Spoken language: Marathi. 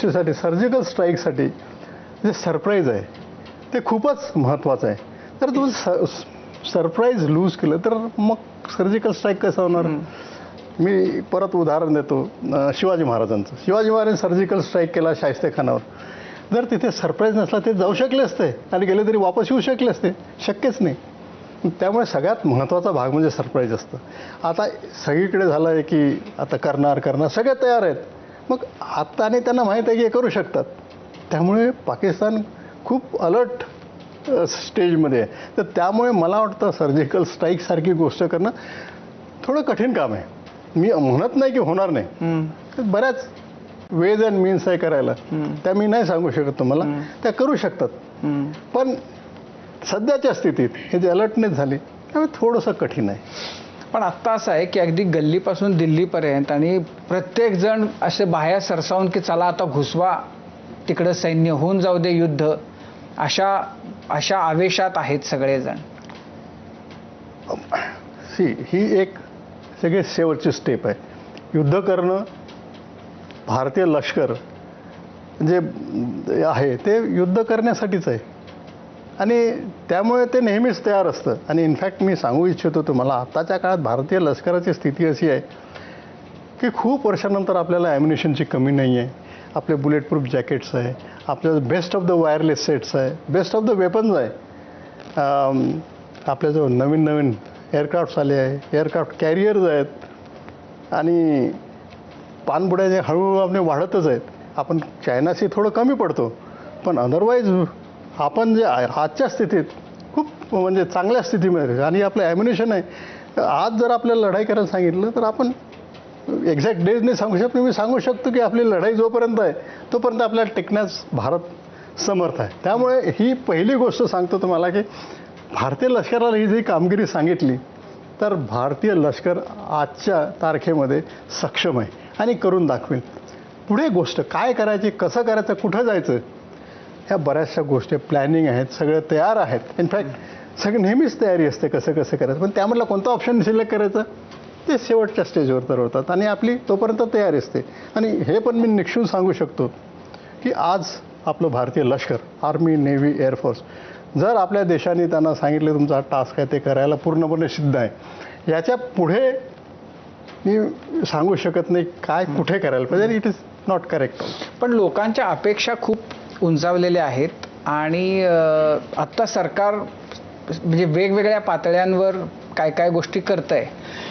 गोष्टीसाठी सर्जिकल स्ट्राईकसाठी जे सरप्राईज आहे ते खूपच महत्त्वाचं आहे. तर तुम्ही स सरप्राईज लूज केलं तर मग सर्जिकल स्ट्राईक कसं होणार? मी परत उदाहरण देतो शिवाजी महाराजांचं. शिवाजी महाराज सर्जिकल स्ट्राईक केला शाहिस्तेखानावर. जर तिथे सरप्राईज नसला ते जाऊ शकले असते. आणि गेले तरी वापस येऊ शकले असते. शक्यच नाही. त्यामुळे सगळ्यात महत्त्वाचा भाग म्हणजे सरप्राईज असतं. आता सगळीकडे झालं आहे की आता करणार करणार सगळे तयार आहेत. मग आणि त्यांना माहीत आहे की हे करू शकतात. त्यामुळे पाकिस्तान खूप अलर्ट स्टेजमध्ये आहे. तर त्यामुळे मला वाटतं सर्जिकल स्ट्राईकसारखी गोष्ट करणं थोडं कठीण काम आहे. मी म्हणत नाही की होणार नाही. बऱ्याच वेज अँड मीन्स आहे करायला. त्या मी नाही सांगू शकत तुम्हाला. त्या करू शकतात. पण सध्याच्या स्थितीत हे जे अलर्टनेस झाली त्यामुळे थोडंसं कठीण आहे. पण आत्ता असं आहे की अगदी गल्लीपासून दिल्लीपर्यंत आणि प्रत्येक जण असे बाहेर सरसावून की चला आता घुसवा तिकडं सैन्य होऊन जाऊ दे युद्ध अशा अशा आवेशात आहेत सगळेजण. सी ही एक सगळी शेवटची स्टेप आहे. युद्ध करणं भारतीय लष्कर जे आहे ते युद्ध करण्यासाठीच आहे. आणि त्यामुळे ते नेहमीच तयार असतं. आणि इनफॅक्ट मी सांगू इच्छितो तुम्हाला आत्ताच्या काळात भारतीय लष्कराची स्थिती अशी आहे की खूप वर्षानंतर आपल्याला ॲम्युनेशनची कमी नाही आहे. आपले बुलेट प्रूफ जॅकेट्स आहे. आपल्या best of the wireless sets आहे. बेस्ट ऑफ द वेपन्स आहे. आपल्याजवळ नवीन नवीन एअरक्राफ्ट्स आले आहे. एअरक्राफ्ट कॅरियर्स आहेत. आणि पाणबुड्या हळूहळू आपले वाढतच आहेत. आपण चायनाशी थोडं कमी पडतो. पण अदरवाईज आपण जे आहे आजच्या स्थितीत खूप म्हणजे चांगल्या स्थितीमध्ये आणि आपलं ॲम्युनेशन आहे. आज जर आपल्याला लढाई करायला सांगितलं तर आपण एक्झॅक्ट डेज नाही सांगू शकत. मी सांगू शकतो की आपली लढाई जोपर्यंत आहे तोपर्यंत आपल्याला टिकण्यास भारत समर्थ आहे. त्यामुळे ही पहिली गोष्ट सांगतो तुम्हाला की भारतीय लष्कराला ही जी कामगिरी सांगितली तर भारतीय लष्कर आजच्या तारखेमध्ये सक्षम आहे. आणि करून दाखवेल. पुढे गोष्ट काय करायची कसं करायचं कुठं जायचं ह्या बऱ्याचशा गोष्टी प्लॅनिंग आहेत सगळं तयार आहेत. इनफॅक्ट सगळं नेहमीच तयारी असते कसं कसं करायचं. पण त्यामधला कोणता ऑप्शन सिलेक्ट करायचं? ते शेवटच्या स्टेजवर ठरवतात आणि आपली तोपर्यंत तयारी असते. आणि हे पण मी निक्षून सांगू शकतो की आज आपलं भारतीय लष्कर आर्मी नेव्ही एअरफोर्स जर आपल्या देशाने त्यांना सांगितले तुमचा हा टास्क आहे ते करायला पूर्णपणे सिद्ध आहे. याच्यापुढे मी सांगू शकत नाही काय कुठे करायला पाहिजे. इट इज नॉट करेक्ट पण लोकांच्या अपेक्षा खूप उंचावलेले आहेत आणि आत्ता सरकार म्हणजे वेगवेगळ्या पातळ्यांवर काय काय गोष्टी करत आहे